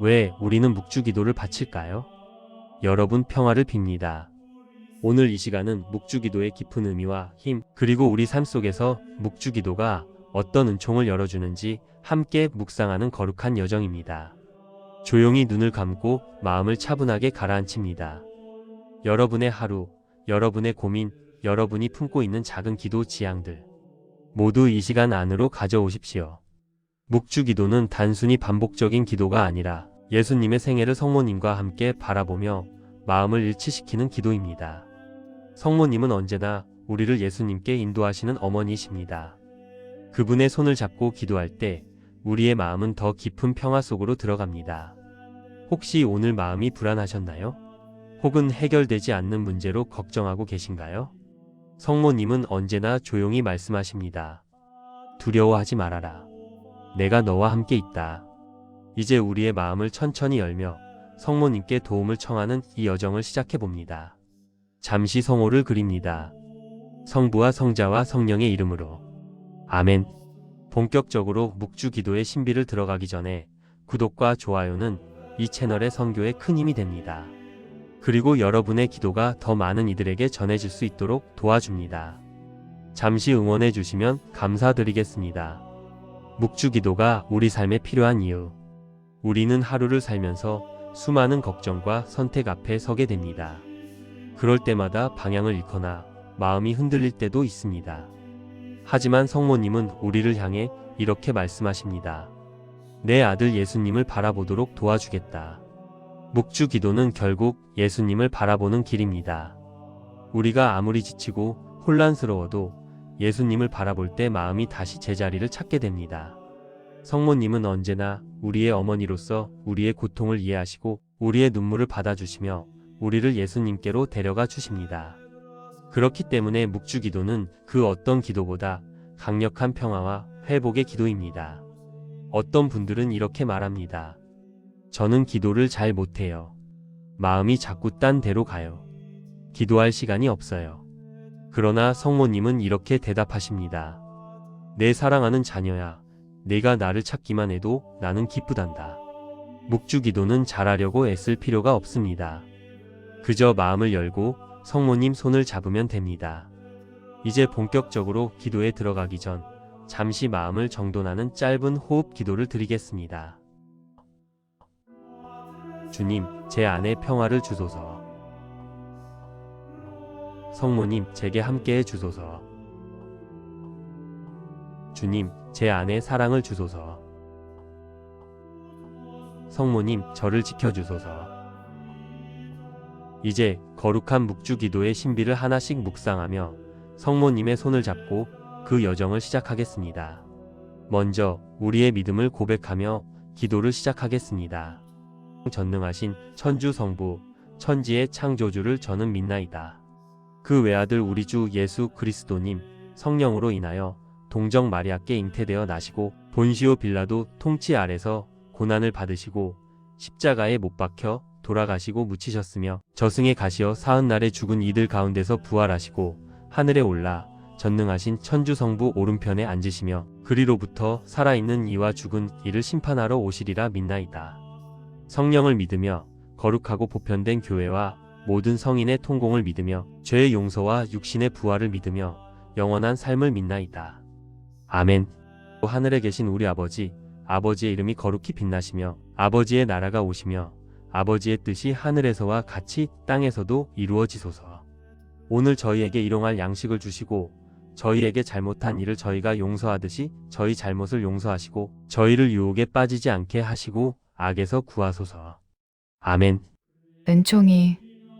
왜 우리는 묵주기도를 바칠까요? 여러분 평화를 빕니다. 오늘 이 시간은 묵주기도의 깊은 의미와 힘, 그리고 우리 삶 속에서 묵주기도가 어떤 은총을 열어주는지 함께 묵상하는 거룩한 여정입니다. 조용히 눈을 감고 마음을 차분하게 가라앉힙니다. 여러분의 하루, 여러분의 고민, 여러분이 품고 있는 작은 기도 지향들 모두 이 시간 안으로 가져오십시오. 묵주 기도는 단순히 반복적인 기도가 아니라 예수님의 생애를 성모님과 함께 바라보며 마음을 일치시키는 기도입니다. 성모님은 언제나 우리를 예수님께 인도하시는 어머니이십니다. 그분의 손을 잡고 기도할 때 우리의 마음은 더 깊은 평화 속으로 들어갑니다. 혹시 오늘 마음이 불안하셨나요? 혹은 해결되지 않는 문제로 걱정하고 계신가요? 성모님은 언제나 조용히 말씀하십니다. 두려워하지 말아라. 내가 너와 함께 있다. 이제 우리의 마음을 천천히 열며 성모님께 도움을 청하는 이 여정을 시작해 봅니다. 잠시 성호를 그립니다. 성부와 성자와 성령의 이름으로. 아멘. 본격적으로 묵주 기도의 신비를 들어가기 전에 구독과 좋아요는 이 채널의 성교에 큰 힘이 됩니다. 그리고 여러분의 기도가 더 많은 이들에게 전해질 수 있도록 도와줍니다. 잠시 응원해 주시면 감사드리겠습니다. 묵주 기도가 우리 삶에 필요한 이유. 우리는 하루를 살면서 수많은 걱정과 선택 앞에 서게 됩니다. 그럴 때마다 방향을 잃거나 마음이 흔들릴 때도 있습니다. 하지만 성모님은 우리를 향해 이렇게 말씀하십니다. 내 아들 예수님을 바라보도록 도와주겠다. 묵주 기도는 결국 예수님을 바라보는 길입니다. 우리가 아무리 지치고 혼란스러워도 예수님을 바라볼 때 마음이 다시 제자리를 찾게 됩니다. 성모님은 언제나 우리의 어머니로서 우리의 고통을 이해하시고 우리의 눈물을 받아주시며 우리를 예수님께로 데려가 주십니다. 그렇기 때문에 묵주 기도는 그 어떤 기도보다 강력한 평화와 회복의 기도입니다. 어떤 분들은 이렇게 말합니다. 저는 기도를 잘 못해요. 마음이 자꾸 딴 데로 가요. 기도할 시간이 없어요. 그러나 성모님은 이렇게 대답하십니다. 내 사랑하는 자녀야, 내가 나를 찾기만 해도 나는 기쁘단다. 묵주 기도는 잘하려고 애쓸 필요가 없습니다. 그저 마음을 열고 성모님 손을 잡으면 됩니다. 이제 본격적으로 기도에 들어가기 전 잠시 마음을 정돈하는 짧은 호흡 기도를 드리겠습니다. 주님, 제 안에 평화를 주소서. 성모님, 제게 함께해 주소서. 주님, 제 안에 사랑을 주소서. 성모님, 저를 지켜주소서. 이제 거룩한 묵주 기도의 신비를 하나씩 묵상하며 성모님의 손을 잡고 그 여정을 시작하겠습니다. 먼저 우리의 믿음을 고백하며 기도를 시작하겠습니다. 전능하신 천주 성부, 천지의 창조주를 저는 믿나이다. 그 외아들 우리 주 예수 그리스도님 성령으로 인하여 동정 마리아께 잉태되어 나시고 본시오 빌라도 통치 아래서 고난을 받으시고 십자가에 못 박혀 돌아가시고 묻히셨으며 저승에 가시어 사흔 날에 죽은 이들 가운데서 부활하시고 하늘에 올라 전능하신 천주 성부 오른편에 앉으시며 그리로부터 살아있는 이와 죽은 이를 심판하러 오시리라 믿나이다. 성령을 믿으며 거룩하고 보편된 교회와 모든 성인의 통공을 믿으며 죄의 용서와 육신의 부활을 믿으며 영원한 삶을 믿나이다. 아멘. 하늘에 계신 우리 아버지, 아버지의 이름이 거룩히 빛나시며 아버지의 나라가 오시며 아버지의 뜻이 하늘에서와 같이 땅에서도 이루어지소서. 오늘 저희에게 일용할 양식을 주시고 저희에게 잘못한 일을 저희가 용서하듯이 저희 잘못을 용서하시고 저희를 유혹에 빠지지 않게 하시고 악에서 구하소서. 아멘. 은총이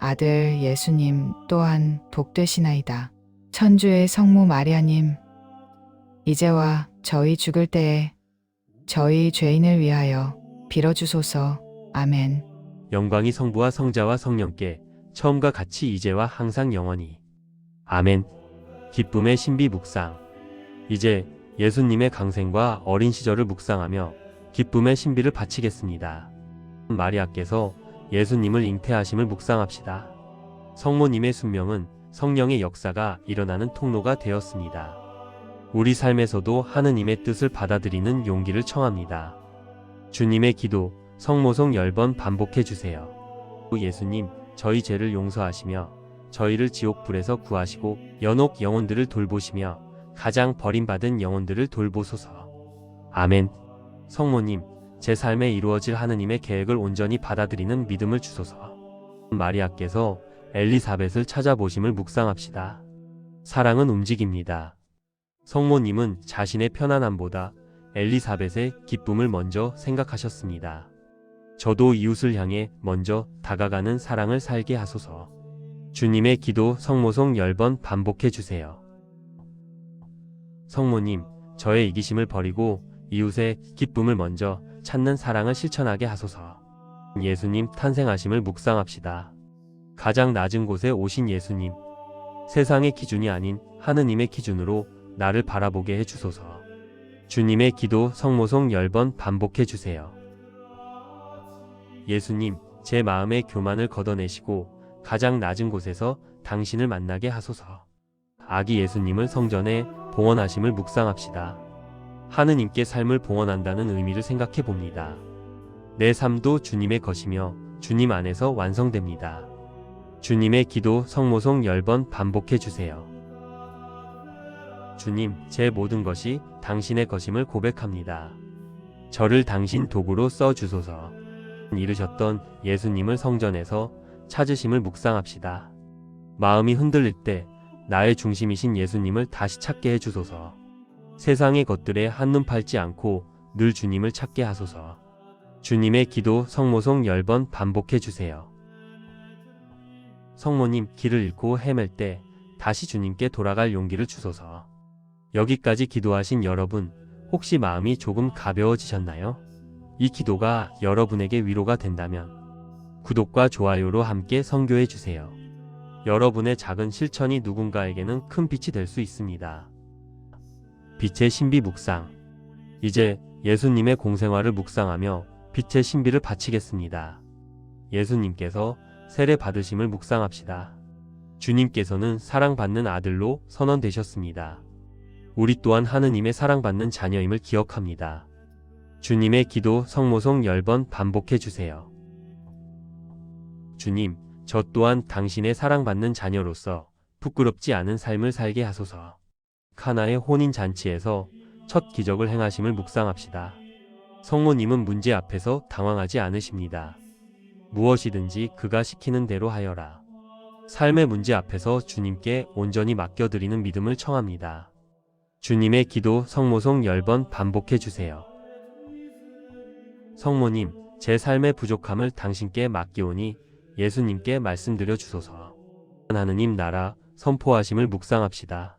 아들 예수님 또한 복되시나이다. 천주의 성모 마리아님, 이제와 저희 죽을 때에 저희 죄인을 위하여 빌어주소서. 아멘. 영광이 성부와 성자와 성령께 처음과 같이 이제와 항상 영원히. 아멘. 기쁨의 신비 묵상. 이제 예수님의 강생과 어린 시절을 묵상하며 기쁨의 신비를 바치겠습니다. 마리아께서 예수님을 잉태하심을 묵상합시다. 성모님의 순명은 성령의 역사가 일어나는 통로가 되었습니다. 우리 삶에서도 하느님의 뜻을 받아들이는 용기를 청합니다. 주님의 기도, 성모송 10번 반복해 주세요. 예수님, 저희 죄를 용서하시며 저희를 지옥 불에서 구하시고 연옥 영혼들을 돌보시며 가장 버림받은 영혼들을 돌보소서. 아멘. 성모님, 제 삶에 이루어질 하느님의 계획을 온전히 받아들이는 믿음을 주소서. 마리아께서 엘리사벳을 찾아보심을 묵상합시다. 사랑은 움직입니다. 성모님은 자신의 편안함보다 엘리사벳의 기쁨을 먼저 생각하셨습니다. 저도 이웃을 향해 먼저 다가가는 사랑을 살게 하소서. 주님의 기도 성모송 10번 반복해 주세요. 성모님, 저의 이기심을 버리고 이웃의 기쁨을 먼저 찾는 사랑을 실천하게 하소서. 예수님 탄생하심을 묵상합시다. 가장 낮은 곳에 오신 예수님, 세상의 기준이 아닌 하느님의 기준으로 나를 바라보게 해 주소서. 주님의 기도 성모송 10번 반복해 주세요. 예수님, 제 마음의 교만을 걷어내시고 가장 낮은 곳에서 당신을 만나게 하소서. 아기 예수님을 성전에 봉헌하심을 묵상합시다. 하느님께 삶을 봉헌한다는 의미를 생각해 봅니다. 내 삶도 주님의 것이며 주님 안에서 완성됩니다. 주님의 기도 성모송 10번 반복해 주세요. 주님, 제 모든 것이 당신의 것임을 고백합니다. 저를 당신 도구로 써 주소서. 이르셨던 예수님을 성전에서 찾으심을 묵상합시다. 마음이 흔들릴 때 나의 중심이신 예수님을 다시 찾게 해 주소서. 세상의 것들에 한눈 팔지 않고 늘 주님을 찾게 하소서. 주님의 기도 성모송 10번 반복해 주세요. 성모님 길을 잃고 헤맬 때 다시 주님께 돌아갈 용기를 주소서. 여기까지 기도하신 여러분, 혹시 마음이 조금 가벼워지셨나요? 이 기도가 여러분에게 위로가 된다면 구독과 좋아요로 함께 성교해 주세요. 여러분의 작은 실천이 누군가에게는 큰 빛이 될 수 있습니다. 빛의 신비 묵상. 이제 예수님의 공생활을 묵상하며 빛의 신비를 바치겠습니다. 예수님께서 세례 받으심을 묵상합시다. 주님께서는 사랑받는 아들로 선언되셨습니다. 우리 또한 하느님의 사랑받는 자녀임을 기억합니다. 주님의 기도 성모송 10번 반복해 주세요. 주님, 저 또한 당신의 사랑받는 자녀로서 부끄럽지 않은 삶을 살게 하소서. 카나의 혼인 잔치에서 첫 기적을 행하심을 묵상합시다. 성모님은 문제 앞에서 당황하지 않으십니다. 무엇이든지 그가 시키는 대로 하여라. 삶의 문제 앞에서 주님께 온전히 맡겨드리는 믿음을 청합니다. 주님의 기도 성모송 10번 반복해 주세요. 성모님, 제 삶의 부족함을 당신께 맡기오니 예수님께 말씀드려 주소서. 하느님 나라 선포하심을 묵상합시다.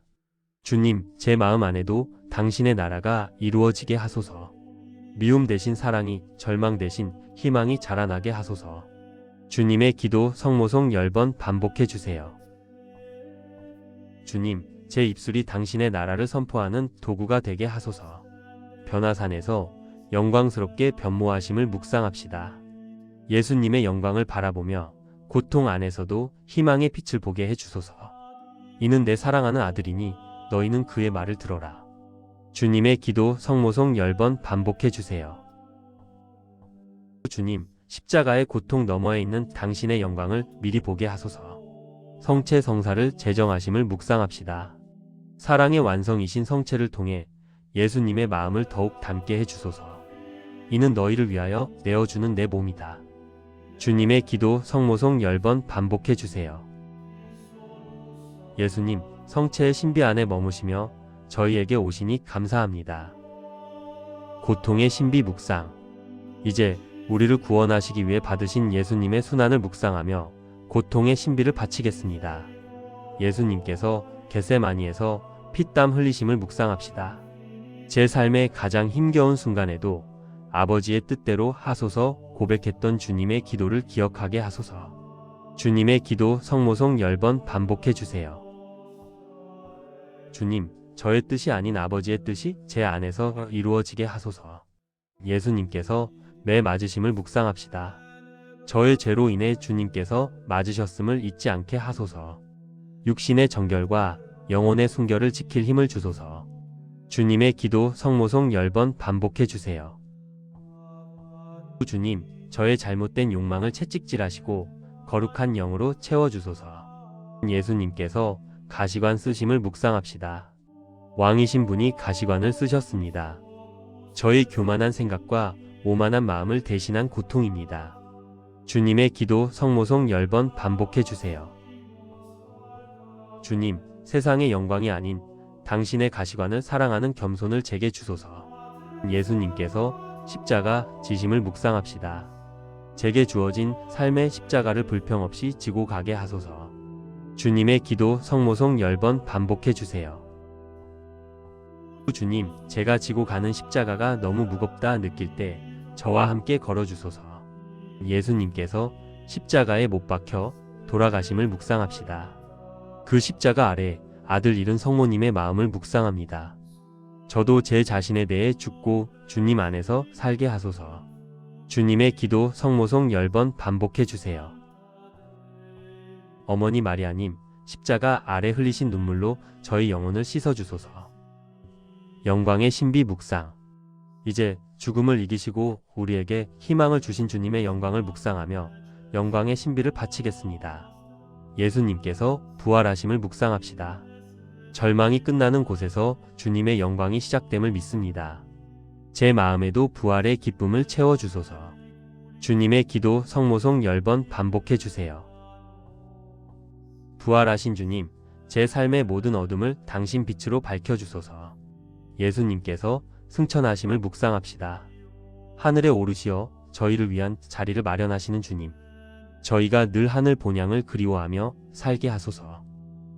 주님, 제 마음 안에도 당신의 나라가 이루어지게 하소서. 미움 대신 사랑이, 절망 대신 희망이 자라나게 하소서. 주님의 기도 성모송 10번 반복해 주세요. 주님, 제 입술이 당신의 나라를 선포하는 도구가 되게 하소서. 변화산에서 영광스럽게 변모하심을 묵상합시다. 예수님의 영광을 바라보며 고통 안에서도 희망의 빛을 보게 해주소서. 이는 내 사랑하는 아들이니 너희는 그의 말을 들어라. 주님의 기도 성모송 10번 반복해 주세요. 주님, 십자가의 고통 너머에 있는 당신의 영광을 미리 보게 하소서. 성체 성사를 제정하심을 묵상합시다. 사랑의 완성이신 성체를 통해 예수님의 마음을 더욱 담게 해 주소서. 이는 너희를 위하여 내어주는 내 몸이다. 주님의 기도 성모송 10번 반복해 주세요. 예수님, 성체의 신비 안에 머무시며 저희에게 오시니 감사합니다. 고통의 신비 묵상. 이제 우리를 구원하시기 위해 받으신 예수님의 순환을 묵상하며 고통의 신비를 바치겠습니다. 예수님께서 겟세마니에서 피땀 흘리심을 묵상합시다. 제 삶의 가장 힘겨운 순간에도 아버지의 뜻대로 하소서 고백했던 주님의 기도를 기억하게 하소서. 주님의 기도 성모송 10번 반복해 주세요. 주님, 저의 뜻이 아닌 아버지의 뜻이 제 안에서 이루어지게 하소서. 예수님께서 매 맞으심을 묵상합시다. 저의 죄로 인해 주님께서 맞으셨음을 잊지 않게 하소서. 육신의 정결과 영혼의 순결을 지킬 힘을 주소서. 주님의 기도 성모송 10번 반복해 주세요. 주님, 저의 잘못된 욕망을 채찍질하시고 거룩한 영으로 채워주소서. 예수님께서 가시관 쓰심을 묵상합시다. 왕이신 분이 가시관을 쓰셨습니다. 저의 교만한 생각과 오만한 마음을 대신한 고통입니다. 주님의 기도 성모송 10번 반복해 주세요. 주님, 세상의 영광이 아닌 당신의 가시관을 사랑하는 겸손을 제게 주소서. 예수님께서 십자가 지심을 묵상합시다. 제게 주어진 삶의 십자가를 불평 없이 지고 가게 하소서. 주님의 기도 성모송 10번 반복해 주세요. 주님, 제가 지고 가는 십자가가 너무 무겁다 느낄 때 저와 함께 걸어 주소서. 예수님께서 십자가에 못 박혀 돌아가심을 묵상합시다. 그 십자가 아래 아들 잃은 성모님의 마음을 묵상합니다. 저도 제 자신에 대해 죽고 주님 안에서 살게 하소서. 주님의 기도 성모송 10번 반복해 주세요. 어머니 마리아님, 십자가 아래 흘리신 눈물로 저희 영혼을 씻어 주소서. 영광의 신비 묵상. 이제 죽음을 이기시고 우리에게 희망을 주신 주님의 영광을 묵상하며 영광의 신비를 바치겠습니다. 예수님께서 부활하심을 묵상합시다. 절망이 끝나는 곳에서 주님의 영광이 시작됨을 믿습니다. 제 마음에도 부활의 기쁨을 채워주소서. 주님의 기도 성모송 10번 반복해 주세요. 부활하신 주님, 제 삶의 모든 어둠을 당신 빛으로 밝혀주소서. 예수님께서 승천하심을 묵상합시다. 하늘에 오르시어 저희를 위한 자리를 마련하시는 주님. 저희가 늘 하늘 본향을 그리워하며 살게 하소서.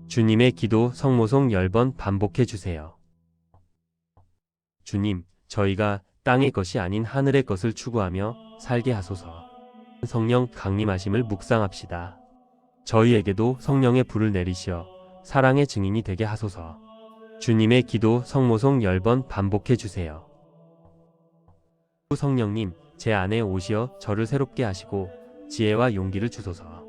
주님의 기도 성모송 10번 반복해 주세요. 주님, 저희가 땅의 것이 아닌 하늘의 것을 추구하며 살게 하소서. 성령 강림하심을 묵상합시다. 저희에게도 성령의 불을 내리시어 사랑의 증인이 되게 하소서. 주님의 기도 성모송 10번 반복해 주세요. 성령님, 제 안에 오시어 저를 새롭게 하시고 지혜와 용기를 주소서.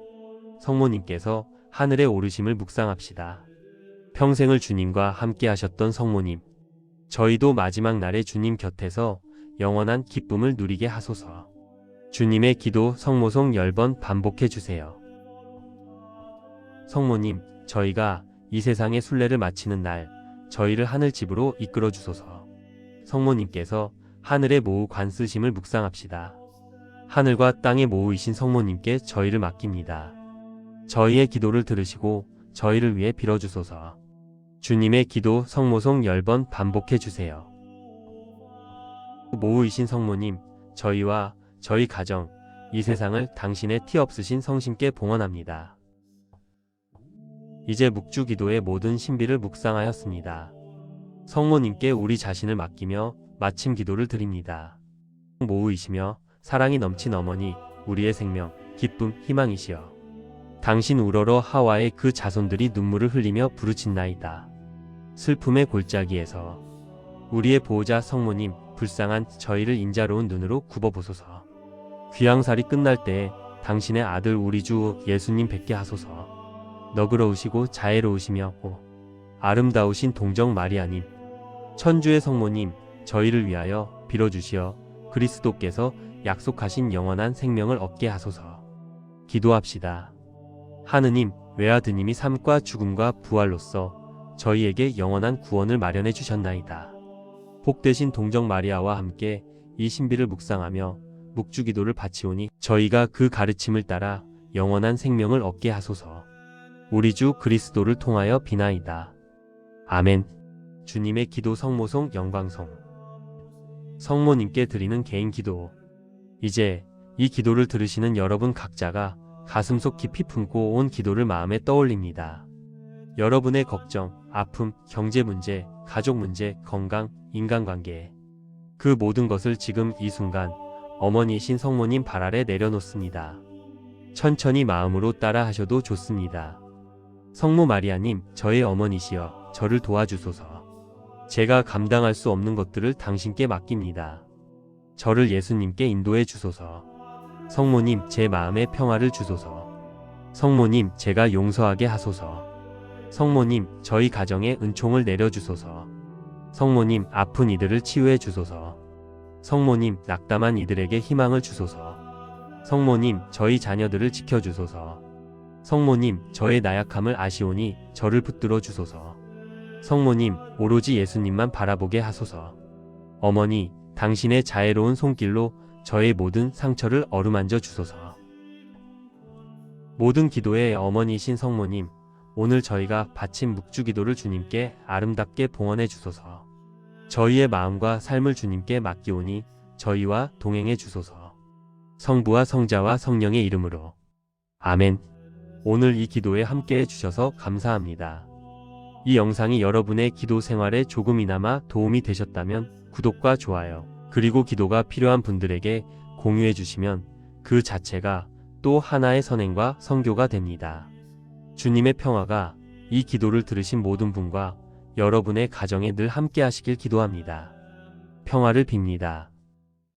성모님께서 하늘에 오르심을 묵상합시다. 평생을 주님과 함께 하셨던 성모님, 저희도 마지막 날에 주님 곁에서 영원한 기쁨을 누리게 하소서. 주님의 기도 성모송 10번 반복해 주세요. 성모님, 저희가 이 세상의 순례를 마치는 날, 저희를 하늘집으로 이끌어 주소서. 성모님께서 하늘의 모우 관 쓰심을 묵상합시다. 하늘과 땅의 모우이신 성모님께 저희를 맡깁니다. 저희의 기도를 들으시고 저희를 위해 빌어주소서. 주님의 기도 성모송 10번 반복해 주세요. 모우이신 성모님, 저희와 저희 가정, 이 세상을 당신의 티 없으신 성신께 봉헌합니다. 이제 묵주 기도의 모든 신비를 묵상하였습니다. 성모님께 우리 자신을 맡기며 마침 기도를 드립니다. 모우이시며 사랑이 넘친 어머니, 우리의 생명, 기쁨, 희망이시여. 당신 우러러 하와의 그 자손들이 눈물을 흘리며 부르짖나이다. 슬픔의 골짜기에서 우리의 보호자 성모님, 불쌍한 저희를 인자로운 눈으로 굽어보소서. 귀양살이 끝날 때에 당신의 아들 우리 주 예수님 뵙게 하소서. 너그러우시고 자애로우시며 오, 아름다우신 동정 마리아님, 천주의 성모님, 저희를 위하여 빌어주시어 그리스도께서 약속하신 영원한 생명을 얻게 하소서. 기도합시다. 하느님, 외아드님이 삶과 죽음과 부활로서 저희에게 영원한 구원을 마련해 주셨나이다. 복되신 동정 마리아와 함께 이 신비를 묵상하며 묵주기도를 바치오니 저희가 그 가르침을 따라 영원한 생명을 얻게 하소서. 우리 주 그리스도를 통하여 비나이다. 아멘. 주님의 기도 성모송 영광송. 성모님께 드리는 개인 기도. 이제 이 기도를 들으시는 여러분 각자가 가슴속 깊이 품고 온 기도를 마음에 떠올립니다. 여러분의 걱정, 아픔, 경제 문제, 가족 문제, 건강, 인간관계. 그 모든 것을 지금 이 순간 어머니이신 성모님 발 아래 내려놓습니다. 천천히 마음으로 따라 하셔도 좋습니다. 성모 마리아님, 저의 어머니시여, 저를 도와주소서. 제가 감당할 수 없는 것들을 당신께 맡깁니다. 저를 예수님께 인도해 주소서. 성모님, 제 마음에 평화를 주소서. 성모님, 제가 용서하게 하소서. 성모님, 저희 가정에 은총을 내려주소서. 성모님, 아픈 이들을 치유해 주소서. 성모님, 낙담한 이들에게 희망을 주소서. 성모님, 저희 자녀들을 지켜주소서. 성모님, 저의 나약함을 아시오니 저를 붙들어 주소서. 성모님, 오로지 예수님만 바라보게 하소서. 어머니, 당신의 자애로운 손길로 저의 모든 상처를 어루만져 주소서. 모든 기도의 어머니이신 성모님, 오늘 저희가 바친 묵주 기도를 주님께 아름답게 봉헌해 주소서. 저희의 마음과 삶을 주님께 맡기오니 저희와 동행해 주소서. 성부와 성자와 성령의 이름으로. 아멘. 오늘 이 기도에 함께 해주셔서 감사합니다. 이 영상이 여러분의 기도 생활에 조금이나마 도움이 되셨다면 구독과 좋아요, 그리고 기도가 필요한 분들에게 공유해 주시면 그 자체가 또 하나의 선행과 성교가 됩니다. 주님의 평화가 이 기도를 들으신 모든 분과 여러분의 가정에 늘 함께 하시길 기도합니다. 평화를 빕니다.